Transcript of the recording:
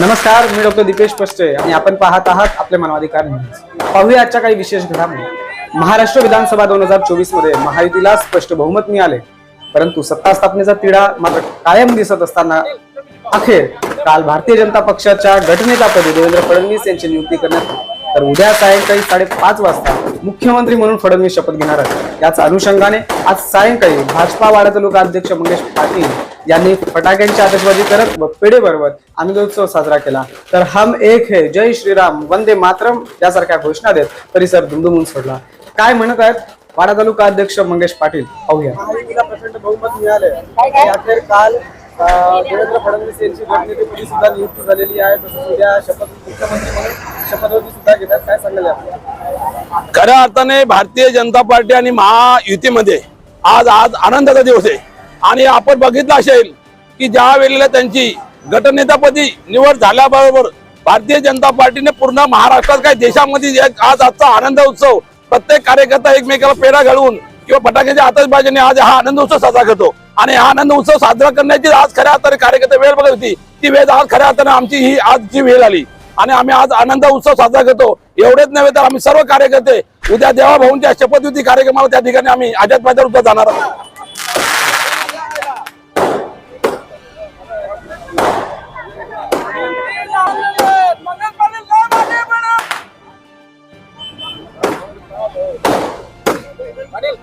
नमस्कार मी डॉक्टर दीपेश पस्टे आणि आपण पाहत आहात आपले मानवाधिकार न्यूज. पाहूया आजच्या काही विशेष घडामोडी. महाराष्ट्र विधानसभा दोन हजार चोवीसमध्ये महायुतीला स्पष्ट बहुमत मिळाले परंतु सत्ता स्थापनेचा तिढा मात्र कायम दिसत असताना अखेर काल भारतीय जनता पक्षाच्या गटनेतापदी देवेंद्र फडणवीस यांची नियुक्ती करण्यात आली. तर उद्या सायंकाळी साडेपाच वाजता मुख्यमंत्री म्हणून फडणवीस शपथ घेणार आहेत. याच अनुषंगाने आज सायंकाळी भाजपा वाडा तालुका अध्यक्ष मंगेश पाटील यांनी फटाक्यांची आतषबाजी करत व पेढे बरोबर आनंदोत्सव साजरा केला. तर हम एक है जय श्रीराम वंदे मातरम यासारख्या घोषणा देत परिसर दुमदुमून सोडला. काय म्हणत आहेत? वाडा तालुका अध्यक्ष मंगेश पाटील पाहूया. प्रचंड बहुमत मिळाले. अखेर काल देवेंद्र फडणवीस यांची गटनेतेपदी सुद्धा नियुक्ती झालेली आहे. तसंच उद्या शपथ मुख्यमंत्री म्हणून शपथविधी सुद्धा घेतात. काय सांगाल आपण खऱ्या अर्थाने भारतीय जनता पार्टी आणि महायुतीमध्ये आज आज आनंदाचा दिवस आहे. आणि आपण बघितलं असेल की ज्या वेळेला त्यांची गटनेतापदी निवड झाल्याबरोबर भारतीय जनता पार्टीने पूर्ण महाराष्ट्रात काय देशामध्ये एक आज आजचा आनंद उत्सव प्रत्येक कार्यकर्ता एकमेकाला पेढा घालून किंवा फटाक्याच्या आतषबाजीने आज हा आनंद उत्सव साजरा करतो. आणि हा आनंद उत्सव साजरा करण्याची आज खऱ्या अर्थाने कार्यकर्ते वेळ बघत होती. ती वेळ आज खऱ्या अर्थाने आमची ही आजची वेळ आली. आणि आम्ही आज आनंद उत्सव साजरा करतो. एवढेच नव्हे तर आम्ही सर्व कार्यकर्ते उद्या देवा भाऊंच्या शपथविधी कार्यक्रमाला त्या ठिकाणी आम्ही आझाद मैदान उद्या जाणार आहोत. बनेल